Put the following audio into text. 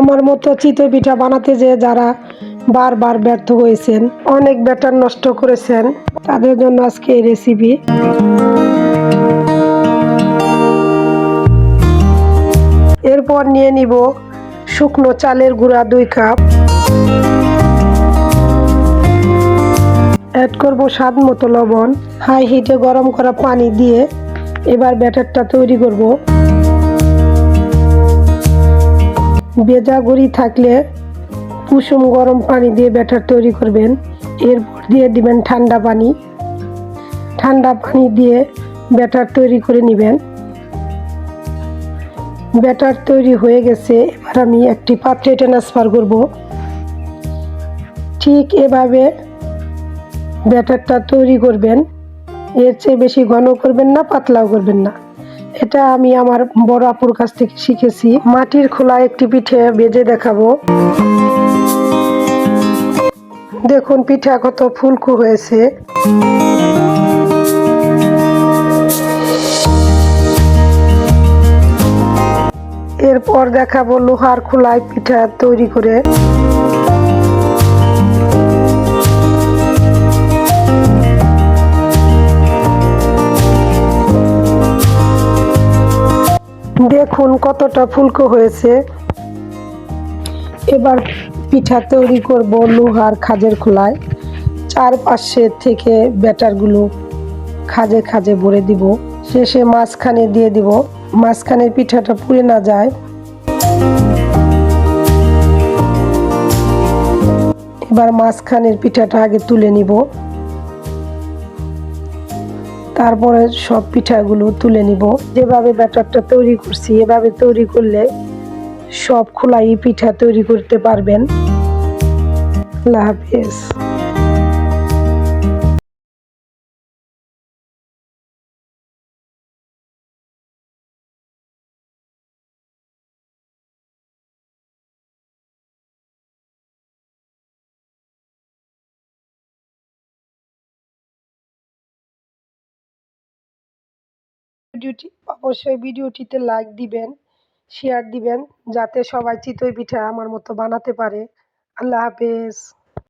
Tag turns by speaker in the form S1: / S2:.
S1: আমার মতো চিতই পিঠা বানাতে যে যারা বারবার ব্যর্থ হয়েছেন, অনেক ব্যাটার নষ্ট করেছেন, তাদের জন্য আজকে এই রেসিপি এরপর নিয়ে নিব শুকনো চালের গুঁড়া দুই কাপ। অ্যাড করব স্বাদ মতো লবণ হাই হিটে গরম করা পানি দিয়ে এবার ব্যাটারটা তৈরি করব। ভেজা গুঁড়ি থাকলে কুসুম গরম পানি দিয়ে ব্যাটার তৈরি করবেন। এরপর দিয়ে দিবেন ঠান্ডা পানি। ঠান্ডা পানি দিয়ে ব্যাটার তৈরি করে নেবেন। ব্যাটার তৈরি হয়ে গেছে। এবার আমি একটি পাত্রে ট্রান্সফার করব। ঠিক এভাবে ব্যাটারটা তৈরি করবেন। এর চেয়ে বেশি ঘন করবেন না, পাতলাও করবেন না। এটা আমি আমার বড় আপুর কাছ থেকে শিখেছি। মাটির খোলা একটি পিঠে বেজে দেখাবো। দেখুন পিঠা কত ফুলকু হয়েছে। এরপর দেখাবো লোহার খোলায় পিঠা তৈরি করে। দেখুন কতটা ফুলকো হয়েছে। এবার পিঠা তৈরি করব লোহার খাজের খোলায়। চারপাশে থেকে ব্যাটারগুলো খাজে খাজে ভরে দিব। শেষে মাঝখানে দিয়ে দিব। মাঝখানের পিঠাটা পুড়ে না যায়। এবার মাঝখানের পিঠাটা আগে তুলে নিব। তারপরে সব পিঠাগুলো তুলে নিব। যেভাবে ব্যাটারটা তৈরি করছি, এভাবে তৈরি করলে সব খোলাই পিঠা তৈরি করতে পারবেন। আল্লাহ হাফিজ। ভিডিওটি অবশ্যই ভিডিওটিতে লাইক দিবেন শেয়ার দিবেন, যাতে সবাই চিতই পিঠা আমার মতো বানাতে পারে। আল্লাহ হাফেজ।